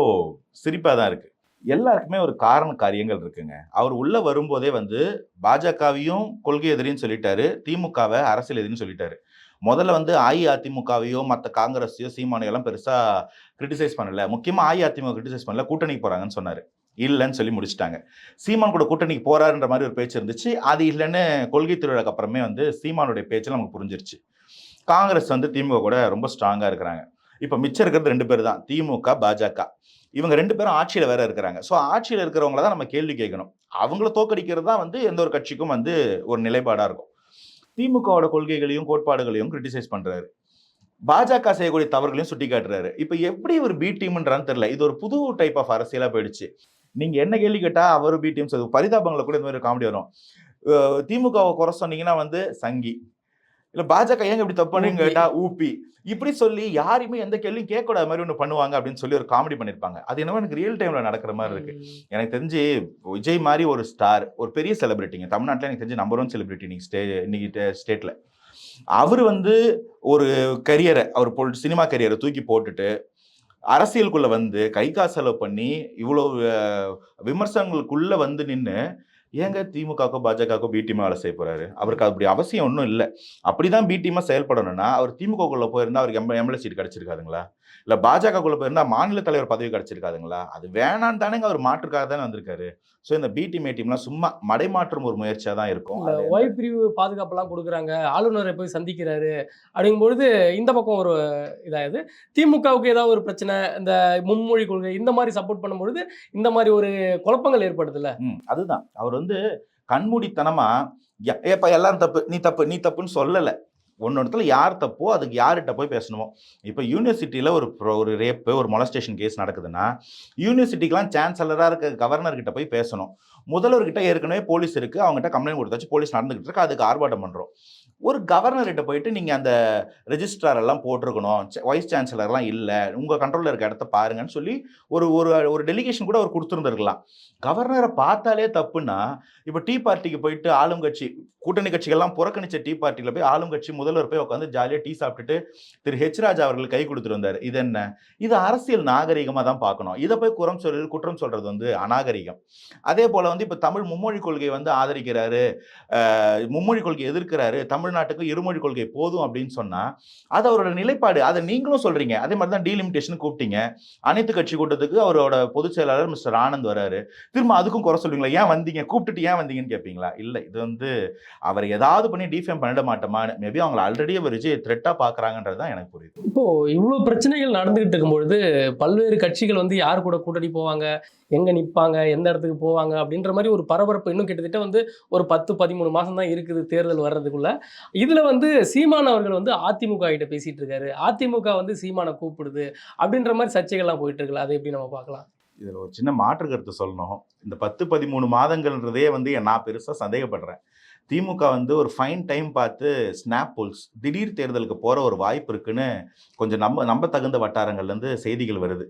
சிரிப்பாக தான் இருக்கு. எல்லாருக்குமே ஒரு காரண காரியங்கள் இருக்குங்க. அவர் உள்ள வரும்போதே வந்து பாஜகவையும் கொள்கை எதிரின்னு சொல்லிட்டாரு திமுகவை அரசியல் எதிரின்னு சொல்லிட்டாரு. முதல்ல வந்து அஇஅதிமுகவையோ மற்ற காங்கிரஸையோ சீமானையோ எல்லாம் பெருசா கிரிட்டிசைஸ் பண்ணல. முக்கியமாக அஇஅதிமுக கிரிட்டிசைஸ் பண்ணல. கூட்டணிக்கு போகிறாங்கன்னு சொன்னார். இல்லைன்னு சொல்லி முடிச்சிட்டாங்க. சீமான் கூட கூட்டணிக்கு போறாருன்ற மாதிரி ஒரு பேச்சு இருந்துச்சு. அது இல்லைன்னு கொள்கை திருவிழாக்கு அப்புறமே வந்து சீமானுடைய பேச்சு நமக்கு புரிஞ்சிருச்சு. காங்கிரஸ் வந்து திமுக கூட ரொம்ப ஸ்ட்ராங்காக இருக்கிறாங்க. இப்போ மிச்சம் இருக்கிறது ரெண்டு பேர் தான். திமுக பாஜக. இவங்க ரெண்டு பேரும் ஆட்சியில் வேற இருக்கிறாங்க. ஸோ ஆட்சியில் இருக்கிறவங்கள தான் நம்ம கேள்வி கேட்கணும். அவங்கள தோக்கடிக்கிறது தான் வந்து எந்த ஒரு கட்சிக்கும் வந்து ஒரு நிலைப்பாடாக இருக்கும். திமுகவோட கொள்கைகளையும் கோட்பாடுகளையும் கிரிட்டிசைஸ் பண்றாரு. பாஜக செய்யக்கூடிய தவறுகளையும் சுட்டி காட்டுறாரு இப்போ எப்படி ஒரு பி டீம்ன்றான்னு தெரியல. இது ஒரு புது டைப் ஆஃப் அரசியலா போயிடுச்சு. நீங்க என்ன கேள்வி கேட்டா அவர் பி டீம் பரிதாபங்களை கூட இந்த மாதிரி காமெடி வரும். திமுகவை குறை சொன்னீங்கன்னா வந்து சங்கி. இல்ல பாஜக ஏங்க இப்படி தப்பு பண்ணீங்க ஊபி. கேட்டா ஊபி இப்படி சொல்லி யாரையுமே எந்த கேள்வியும் கேட்கக்கூடாத மாதிரி ஒன்று பண்ணுவாங்க அப்படின்னு சொல்லி ஒரு காமெடி பண்ணியிருப்பாங்க அது என்னவோ எனக்கு ரியல் டைம்ல நடக்கிற மாதிரி இருக்கு. எனக்கு தெரிஞ்சு விஜய் மாதிரி ஒரு ஸ்டார் ஒரு பெரிய செலிபிரிட்டிங்க தமிழ்நாட்டில் எனக்கு தெரிஞ்சு நம்பர் ஒன் செலிபிரிட்டி இன்னைக்கு ஸ்டே இன்னைக்கு ஸ்டேட்ல அவர் வந்து ஒரு கரியரை அவர் பொல் சினிமா கரியரை தூக்கி போட்டுட்டு அரசியலுக்குள்ள வந்து கை காசு செலவு பண்ணி இவ்வளோ விமர்சனங்களுக்குள்ள வந்து நின்று ஏங்க திமுகக்கோ பாஜகக்கோ பி டீம் வேலை செய்ய போறாரு? அவருக்கு அப்படி அவசியம் ஒன்றும் இல்லை. அப்படிதான் பி டீமா செயல்படணும்னா அவர் திமுகக்குள்ளே போயிருந்தா அவருக்கு எம் எம்எல்ஏ சீட் கிடைச்சிருக்காதுங்களா? இல்ல பாஜகக்குள்ள போயிருந்தா மாநில தலைவர் பதவி கிடைச்சிருக்காதுங்களா? அது வேணான்னு தானேங்க அவர் மாற்றுக்காக தானே வந்திருக்காரு. ஸோ இந்த பி டீம் ஏ டீம்லாம் சும்மா மடைமாற்றும் ஒரு முயற்சியா தான் இருக்கும். ஒய் பிரிவு பாதுகாப்பெல்லாம் கொடுக்குறாங்க. ஆளுநரை போய் சந்திக்கிறாரு. அப்படிங்கும்பொழுது இந்த பக்கம் ஒரு இதாகுது. திமுகவுக்கு ஏதாவது ஒரு பிரச்சனை இந்த மும்மொழி கொள்கை இந்த மாதிரி சப்போர்ட் பண்ணும்பொழுது இந்த மாதிரி ஒரு குழப்பங்கள் ஏற்படுதுல்ல. அதுதான். அவர் வந்து கண்மூடித்தனமா ய- ஏப்பா எல்லாரும் தப்பு நீ தப்பு நீ தப்புன்னு சொல்லலை. ஒன்று இடத்துல யார் தப்போ அதுக்கு யார்கிட்ட போய் பேசணுமோ. இப்போ யூனிவர்சிட்டியில் ஒரு ஒரு ரேப்பு ஒரு மொலஸ்டேஷன் கேஸ் நடக்குதுன்னா யூனிவர்சிட்டிக்கெலாம் சான்சலராக இருக்க கவர்னர்கிட்ட போய் பேசணும். முதல்வர்கிட்ட ஏற்கனவே போலீஸ் இருக்குது அவங்ககிட்ட கம்ப்ளைண்ட் கொடுத்தாச்சு போலீஸ் நடந்துகிட்டு இருக்கு. அதுக்கு ஆர்ப்பாட்டம் பண்ணுறோம் ஒரு கவர்னர்கிட்ட போயிட்டு நீங்கள் அந்த ரெஜிஸ்ட்ரார் எல்லாம் போட்டிருக்கணும். வைஸ் சான்சலர்லாம் இல்லை. உங்கள் கண்ட்ரோலில் இருக்க இடத்த பாருங்கன்னு சொல்லி ஒரு ஒரு ஒரு டெலிகேஷன் கூட அவர் கொடுத்துருந்துருக்கலாம். கவர்னரை பார்த்தாலே தப்புன்னா இப்போ டீ பார்ட்டிக்கு போயிட்டு ஆளும் கட்சி கூட்டணி கட்சிகள்லாம் புறக்கணிச்ச டீ பார்ட்டியில் போய் ஆளும் கட்சி முதல்வர் போய் உட்காந்து ஜாலியாக டீ சாப்பிட்டுட்டு திரு ஹெச் ராஜா அவர்கள் கை கொடுத்துருந்தார் இது என்ன? இது அரசியல் நாகரிகமாக தான் பார்க்கணும். இதை போய் குறம் சொல் குற்றம் சொல்கிறது வந்து அநாகரிகம். அதே போல் வந்து இப்போ தமிழ் மும்மொழி கொள்கையை வந்து ஆதரிக்கிறாரு மும்மொழி கொள்கை எதிர்க்கிறாரு தமிழ்நாட்டுக்கு இருமொழி கொள்கை போதும் அப்படின்னு சொன்னா அது அவரோட நிலைப்பாடு. அதை நீங்களும் சொல்றீங்க. அதே மாதிரி தான் டீலிமிட்டேஷன் கூப்பிட்டீங்க. அனைத்து கட்சி கூட்டத்துக்கு அவரோட பொதுச் செயலாளர் மிஸ்டர் ஆனந்த் வராரு. திரும்ப அதுக்கும் குறை சொல்லுவீங்களா ஏன் வந்தீங்க? கூப்பிட்டுட்டு ஏன் வந்தீங்கன்னு கேட்பீங்களா இல்லை. இது வந்து அவர் ஏதாவது பண்ணி டிஃபேம் பண்ணிட மாட்டோமா மேபி அவங்க ஆல்ரெடி அவர் விஜய் த்ரெட்டா பார்க்குறாங்கன்றது தான் எனக்கு புரியுது. இப்போது இவ்வளோ பிரச்சனைகள் நடந்துகிட்டு இருக்கும்பொழுது பல்வேறு கட்சிகள் வந்து யார் கூட கூட்டணி போவாங்க? எங்கே நிற்பாங்க எந்த இடத்துக்கு போவாங்க? அப்படின்ற மாதிரி ஒரு பரபரப்பு இன்னும் கிட்டத்தட்ட வந்து ஒரு பத்து பதிமூணு மாதம் தான் இருக்குது தேர்தல் வர்றதுக்குள்ள. இதில் வந்து சீமான் அவர்கள் வந்து அதிமுக கிட்ட பேசிகிட்டு இருக்காரு. அதிமுக வந்து சீமானை கூப்பிடுது அப்படின்ற மாதிரி சர்ச்சைகள்லாம் போயிட்டு இருக்குல்ல. அதை எப்படி நம்ம பார்க்கலாம்? இதில் ஒரு சின்ன மாற்று கருத்து சொல்லணும். இந்த பத்து பதிமூணு மாதங்கள்ன்றதே வந்து நான் பெருசாக சந்தேகப்படுறேன். திமுக வந்து ஒரு ஃபைன் டைம் பார்த்து ஸ்னாப் போல்ஸ் திடீர் தேர்தலுக்கு போகிற ஒரு வாய்ப்பு இருக்குன்னு கொஞ்சம் நம்ப நம்ப தகுந்த வட்டாரங்கள்லேருந்து செய்திகள் வருது.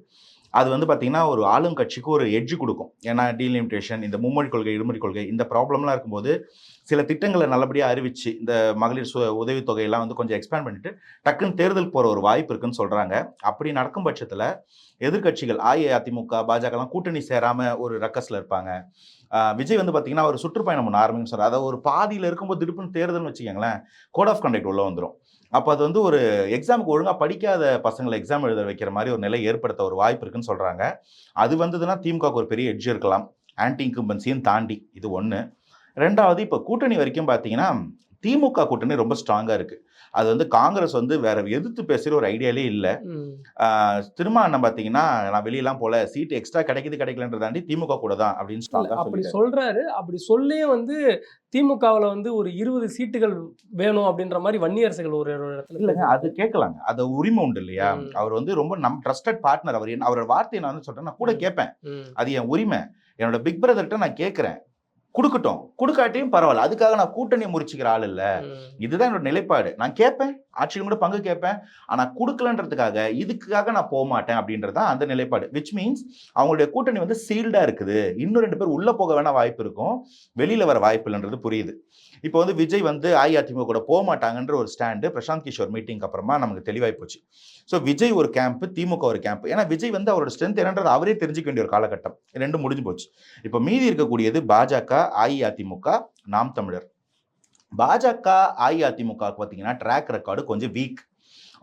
அது வந்து பார்த்திங்கன்னா ஒரு ஆளும் கட்சிக்கு ஒரு எட்ஜ் கொடுக்கும். ஏன்னா டீலிமிட்டேஷன் இந்த மும்மொழி கொள்கை இருமொழி கொள்கை இந்த ப்ராப்ளம்லாம் இருக்கும்போது சில திட்டங்களை நல்லபடியாக அறிவிச்சு இந்த மகளிர் சு உதவித்தொகையெல்லாம் வந்து கொஞ்சம் எக்ஸ்பேண்ட் பண்ணிட்டு டக்குன்னு தேர்தல் போகிற ஒரு வாய்ப்பு இருக்குன்னு சொல்கிறாங்க அப்படி நடக்கும் பட்சத்தில் எதிர்க்கட்சிகள் அஇஅதிமுக பாஜகலாம் கூட்டணி சேராமல் ஒரு ரக்கஸில் இருப்பாங்க. விஜய் வந்து பார்த்தீங்கன்னா ஒரு சுற்றுப்பயணம் ஒன்று ஆரம்பிக்கும் சார் அதாவது ஒரு பாதியில் இருக்கும்போது திருப்புன்னு தேர்தல்னு வச்சுக்கோங்களேன் கோட் ஆஃப் கண்டக்ட் உள்ளே வந்துடும் அப்போ அது வந்து ஒரு எக்ஸாமுக்கு ஒழுங்காக படிக்காத பசங்களை எக்ஸாம் எழுத வைக்கிற மாதிரி ஒரு நிலை ஏற்படுத்த ஒரு வாய்ப்பு இருக்குன்னு சொல்கிறாங்க அது வந்ததுன்னா திமுகவுக்கு ஒரு பெரிய எட்ஜ் இருக்கலாம். ஆன்டி இன்கம்பன்சியும் தாண்டி இது ஒன்று ரெண்டாவது இப்போ கூட்டணி வரைக்கும் பார்த்தீங்கன்னா திமுக கூட்டணி ரொம்ப ஸ்ட்ராங்காக இருக்குது அது வந்து காங்கிரஸ் வந்து வேற எதிர்த்து பேசுகிற ஒரு ஐடியாலே இல்லை. ம். ஆஹ் திரும்ப அண்ணன் பார்த்தீங்கன்னா நான் வெளியெல்லாம் போல சீட் எக்ஸ்ட்ரா கிடைக்குது கிடைக்கலன்றதாண்டி திமுக கூட தான் அப்படின்னு அப்படி சொல்றாரு. அப்படி சொல்லியே வந்து திமுகவுல வந்து ஒரு இருபது சீட்டுகள் வேணும் அப்படின்ற மாதிரி வன்னியரசுகள் ஒரு ஒரு இடத்துல இல்லைங்க அது கேட்கலாங்க அது உரிமை உண்டு இல்லையா. அவர் வந்து ரொம்ப நம் ட்ரஸ்டட் பார்ட்னர் அவர். அவரோட வார்த்தையை நான் வந்து சொல்றேன் நான் கூட கேட்பேன். அது என் உரிமை. என்னோட பிக் பிரதர்கிட்ட நான் கேட்குறேன். கொடுக்கட்டும். கொடுக்காட்டியும் பரவாயில்ல. அதுக்காக நான் கூட்டணியை முறிச்சுக்கிற ஆள் இல்லை. இதுதான் என்னோட நிலைப்பாடு. நான் கேட்பேன் ஆட்சியிலும் கூட பங்கு கேட்பேன். ஆனால் கொடுக்கலன்றதுக்காக இதுக்காக நான் போக மாட்டேன் அப்படின்றது தான் அந்த நிலைப்பாடு. விச் மீன்ஸ் அவங்களுடைய கூட்டணி வந்து சீல்டாக இருக்குது. இன்னும் ரெண்டு பேர் உள்ளே போக வேணா வாய்ப்பு இருக்கும். வெளியில் வர வாய்ப்பு இல்லைன்றது புரியுது. இப்போ வந்து விஜய் வந்து அஇஅதிமுக கூட போக மாட்டாங்கன்ற ஒரு ஸ்டாண்டு பிரசாந்த் கிஷோர் மீட்டிங்க்கு அப்புறமா நமக்கு தெளிவாகி போச்சு. ஸோ விஜய் ஒரு கேம்ப் திமுக ஒரு கேம்ப் ஏன்னா விஜய் வந்து அவரோட ஸ்ட்ரென்த் என்னன்றது அவரே தெரிஞ்சுக்க வேண்டிய ஒரு காலகட்டம். ரெண்டும் முடிஞ்சு போச்சு. இப்போ மீதி இருக்கக்கூடியது பாஜக அஇஅதிமுக நாம் தமிழர். பாஜக அஇஅதிமுக பார்த்தீங்கன்னா ட்ராக் ரெக்கார்டு கொஞ்சம் weak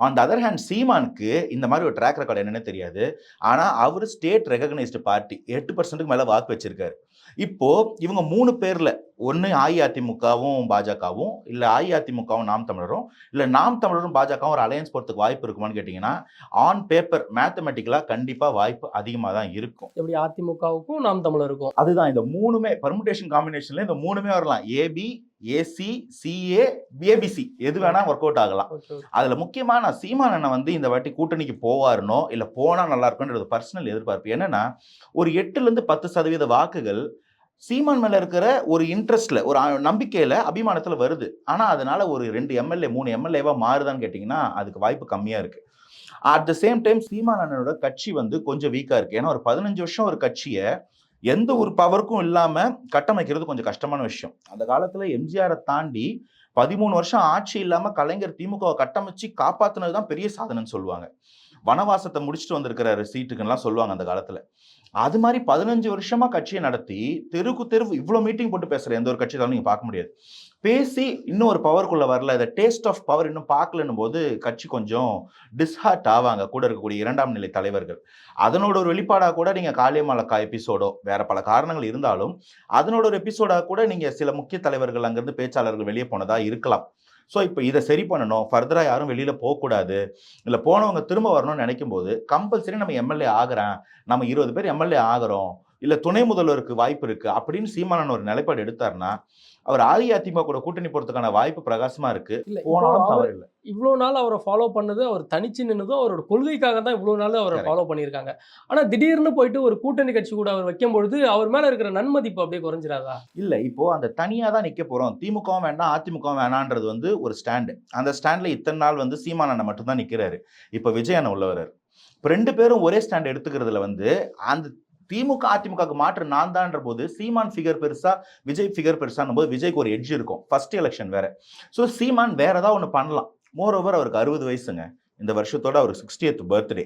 on the other hand சீமானுக்கு இந்த மாதிரி ஒரு ட்ராக் ரெக்கார்டு என்னன்னு தெரியாது. ஆனால் அவர் ஸ்டேட் ரெகக்னைஸ்டு பார்ட்டி எட்டு பர்சன்ட்டுக்கு மேலே வாக்கு வச்சிருக்காரு. இப்போ இவங்க மூணு பேர்ல ஒன்று அஇஅதிமுகவும் பாஜகவும் இல்லை அஇஅதிமுகவும் நாம் தமிழரும் இல்லை நாம் தமிழரும் பாஜகவும் ஒரு அலையன்ஸ் போகிறதுக்கு வாய்ப்பு இருக்குமான்னு கேட்டிங்கன்னா ஆன் பேப்பர் மேத்தமெட்டிக்கலாக கண்டிப்பாக வாய்ப்பு அதிகமாக தான் இருக்கும். எப்படி அதிமுகவுக்கும் நாம் தமிழருக்கும்? அதுதான் இந்த மூணுமே பர்முடேஷன் காம்பினேஷன்ல இந்த மூணுமே வரலாம். ஏபி ஏசி சிஏ ஏபிசி எது வேணா ஒர்க் அவுட் ஆகலாம். அதுல முக்கியமா நான் சீமான் அண்ணன் வந்து இந்த வாட்டி கூட்டணிக்கு போவாருனோ இல்ல போனா நல்லா இருக்கும்ன்றது பர்சனல் எதிர்பார்ப்பு. என்னன்னா ஒரு எட்டுல இருந்து பத்து சதவீத வாக்குகள் சீமான் மேல இருக்கிற ஒரு இன்ட்ரெஸ்ட்ல ஒரு நம்பிக்கையில அபிமானத்துல வருது. ஆனா அதனால ஒரு ரெண்டு எம்எல்ஏ மூணு எம்எல்ஏவா மாறுதான்னு கேட்டிங்கன்னா அதுக்கு வாய்ப்பு கம்மியா இருக்கு. At the same time Seeman அண்ணனோட கட்சி வந்து கொஞ்சம் வீக்கா இருக்கு. ஏன்னா ஒரு பதினஞ்சு வருஷம் ஒரு கட்சியை எந்த ஒரு பவருக்கும் இல்லாம கட்டமைக்கிறது கொஞ்சம் கஷ்டமான விஷயம். அந்த காலத்துல எம்ஜிஆரை தாண்டி பதிமூணு வருஷம் ஆட்சி இல்லாம கலைஞர் திமுகவை கட்டமைச்சு காப்பாற்றினது தான் பெரிய சாதனைன்னு சொல்லுவாங்க. வனவாசத்தை முடிச்சுட்டு வந்திருக்கிறாரு சீட்டுக்குன்னெலாம் சொல்லுவாங்க அந்த காலத்தில். அது மாதிரி பதினஞ்சு வருஷமா கட்சியை நடத்தி தெருக்கு தெருவு இவ்வளோ மீட்டிங் போட்டு பேசுகிற எந்த ஒரு கட்சியாலும் நீங்கள் பார்க்க முடியாது. பேசி இன்னும் ஒரு பவருக்குள்ள வரல. இதை டேஸ்ட் ஆஃப் பவர் இன்னும் பார்க்கலன்னும் போது கட்சி கொஞ்சம் டிஸ்ஹார்ட் ஆவாங்க. கூட இருக்கக்கூடிய இரண்டாம் நிலை தலைவர்கள். அதனோட ஒரு வெளிப்பாடாக கூட நீங்கள் காளியமலக்கா எபிசோடோ வேற பல காரணங்கள் இருந்தாலும் அதனோட ஒரு எபிசோடாக கூட நீங்கள் சில முக்கிய தலைவர்கள் அங்கேருந்து பேச்சாளர்கள் வெளியே போனதாக இருக்கலாம். ஸோ இப்போ இதை சரி பண்ணணும். ஃபர்தராக யாரும் வெளியில் போகக்கூடாது. இல்லை போனவங்க திரும்ப வரணும்னு நினைக்கும் போது கம்பல்சரி நம்ம எம்எல்ஏ ஆகிறேன். நம்ம இருபது பேர் எம்எல்ஏ ஆகிறோம். இல்லை துணை முதல்வருக்கு வாய்ப்பு இருக்குது அப்படின்னு சீமானன் ஒரு நிலைப்பாடு எடுத்தாருன்னா அவர் அஇஅதிமுக கூட கூட்டணி போறதுக்கான வாய்ப்பு பிரகாசமா இருக்கு. போனாலும் தவறு இல்லை இவ்வளவு நாள் அவரை ஃபாலோ பண்ணது அவர் தனிச்சு நின்னதும் அவரோட கொள்கைக்காக தான் இவ்வளவு நாள் அவரை. ஃபாலோ பண்ணியிருக்காங்க. ஆனா திடீர்னு போயிட்டு ஒரு கூட்டணி கட்சி கூட அவர் வைக்கும் பொழுது அவர் மேல இருக்கிற நன்மதிப்பு அப்படியே குறைஞ்சிராதா? இல்ல இப்போ அந்த தனியா தான் நிக்க போறோம். திமுகவும் வேண்டாம் அதிமுகவும் வேணான்றது வந்து ஒரு ஸ்டாண்டு அந்த ஸ்டாண்ட்ல இத்தனை நாள் வந்து சீமான் அண்ணன் மட்டும்தான் நிக்கிறாரு. இப்போ விஜய் அண்ணன் உள்ளவரார். இப்போ ரெண்டு பேரும் ஒரே ஸ்டாண்ட் எடுத்துக்கிறதுல வந்து அந்த திமுக அதிமுகவுக்கு மாற்று நான் தான்ற போது சீமான் ஃபிகர் பெருசா விஜய் ஃபிகர் பெருசான போது விஜய்க்கு ஒரு எட்ஜ் இருக்கும். ஃபர்ஸ்ட் எலெக்ஷன் வேற. ஸோ சீமான் வேற ஏதாவது ஒன்று பண்ணலாம். மோர் ஓவர் அவருக்கு அறுபது வயசுங்க. இந்த வருஷத்தோட அவருக்கு சிக்ஸ்டியத் பர்த்டே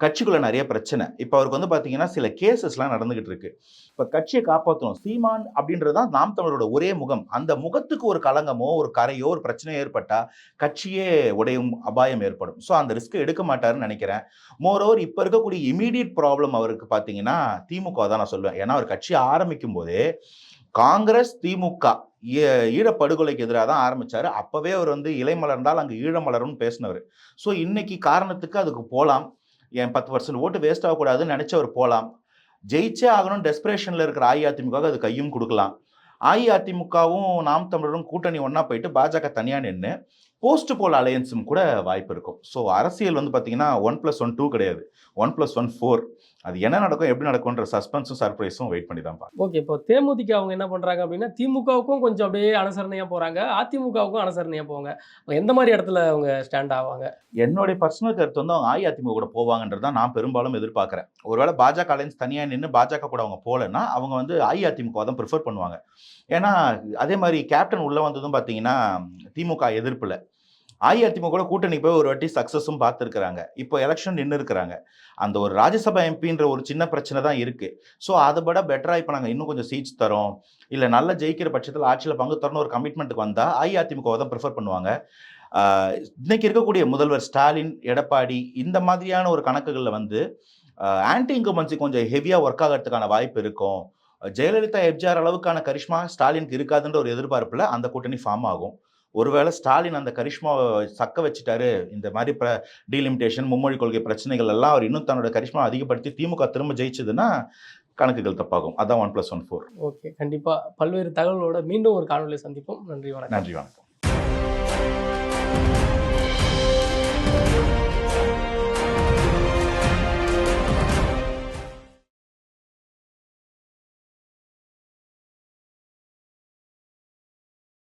கட்சிக்குள்ள நிறைய பிரச்சனை. இப்போ அவருக்கு வந்து பார்த்தீங்கன்னா சில கேசஸ்லாம் நடந்துகிட்டு இருக்கு இப்போ கட்சியை காப்பாற்றணும் சீமான் அப்படின்றது தான் நாம் தமிழரோட ஒரே முகம். அந்த முகத்துக்கு ஒரு களங்கமோ ஒரு கரையோ ஒரு பிரச்சனையோ ஏற்பட்டா கட்சியே உடையும் அபாயம் ஏற்படும். ஸோ அந்த ரிஸ்க் எடுக்க மாட்டாருன்னு நினைக்கிறேன். மோரோவர் இப்போ இருக்கக்கூடிய இமீடியட் ப்ராப்ளம் அவருக்கு பார்த்தீங்கன்னா திமுக தான் நான் சொல்லுவேன். ஏன்னா அவர் கட்சி ஆரம்பிக்கும் போதே காங்கிரஸ் திமுக ஈழப்படுகொலைக்கு எதிராக தான் ஆரம்பித்தார் அப்போவே அவர் வந்து இலை மலர்ந்தால் அங்கே ஈழம் பேசினவர். ஸோ இன்னைக்கு காரணத்துக்கு அதுக்கு போகலாம் என் பத்து பர்சன்ட் ஓட்டு வேஸ்ட் ஆகக்கூடாதுன்னு நினைச்சவர் போகலாம் ஜெயிச்சே ஆகணும் டெஸ்பிரேஷனில் இருக்கிற அஇஅதிமுக அது கையும் கொடுக்கலாம். அஇஅதிமுகவும் நாம் தமிழரும் கூட்டணி ஒன்றா போயிட்டு பாஜக தனியாக நின்று போஸ்ட் போல் அலையன்ஸும் கூட வாய்ப்பு இருக்கும். ஸோ அரசியல் வந்து பார்த்தீங்கன்னா ஒன் ப்ளஸ் ஒன் டூ கிடையாது. ஒன் ப்ளஸ் ஒன் ஃபோர் அது என்ன நடக்கும் எப்படி நடக்கும்ன்ற சஸ்பென்ஸும் சர்ப்ரைஸும் வெயிட் பண்ணி தான் பார்க்கணும் ஓகே இப்போ தேமுதிக அவங்க என்ன பண்றாங்க அப்படின்னா திமுகவுக்கும் கொஞ்சம் அப்படியே அனுசரணையா போறாங்க. அதிமுகவுக்கும் அனுசரணையா போவாங்க. எந்த மாதிரி இடத்துல அவங்க ஸ்டாண்ட் ஆவாங்க? என்னுடைய பர்சனல் கருத்து வந்து அவங்க அஇஅதிமுக கூட போவாங்கன்றது தான் நான் பெரும்பாலும் எதிர்பார்க்குறேன். ஒருவேளை பாஜக அலையன்ஸ் தனியாக நின்று பாஜக கூட அவங்க போகலன்னா அவங்க வந்து அஇஅதிமுக தான் ப்ரிஃபர் பண்ணுவாங்க. ஏன்னா அதே மாதிரி கேப்டன் உள்ளே வந்ததும் பார்த்தீங்கன்னா திமுக எதிர்ப்பில். அஇஅதிமுக கூட கூட்டணி போய் ஒரு வாட்டி சக்ஸஸும் பார்த்துருக்குறாங்க. இப்போ எலெக்ஷன் நின்று இருக்கிறாங்க அந்த ஒரு ராஜ்யசபா எம்பின்ற ஒரு சின்ன பிரச்சனை தான் இருக்குது ஸோ அதை விட பெட்டராக இப்போ நாங்கள் இன்னும் கொஞ்சம் சீட்ஸ் தரோம். இல்லை நல்ல ஜெயிக்கிற பட்சத்தில் ஆட்சியில் பங்கு தரணும் ஒரு கமிட்மெண்ட்டுக்கு வந்தால் அஇஅதிமுகவை தான் ப்ரிஃபர் பண்ணுவாங்க. இன்னைக்கு இருக்கக்கூடிய முதல்வர் ஸ்டாலின் எடப்பாடி இந்த மாதிரியான ஒரு கணக்குகளில் வந்து ஆன்டி இன்கம்பன்சி கொஞ்சம் ஹெவியாக ஒர்க் ஆகிறதுக்கான வாய்ப்பு இருக்கும். ஜெயலலிதா எம்ஜிஆர் அளவுக்கான கரிஷ்மா ஸ்டாலினுக்கு இருக்காதுன்ற ஒரு எதிர்பார்ப்பில் அந்த கூட்டணி ஃபார்ம் ஆகும். ஒருவேளை ஸ்டாலின் அந்த கரிஷ்மாவை சக்க வச்சுட்டாரு இந்த மாதிரி ப்ர டீலிமிட்டேஷன் மும்மொழி கொள்கை பிரச்சனைகள் எல்லாம் அவர் இன்னும் தன்னோட கரிஷ்மா அதிகப்படுத்தி திமுக திரும்ப ஜெயிச்சதுன்னா கணக்குகள் தப்பாகும். அதான் one plus one four okay கண்டிப்பா. பல்வேறு தகவலோட மீண்டும் ஒரு காணொலியை சந்திப்போம். நன்றி வணக்கம். நன்றி வணக்கம்.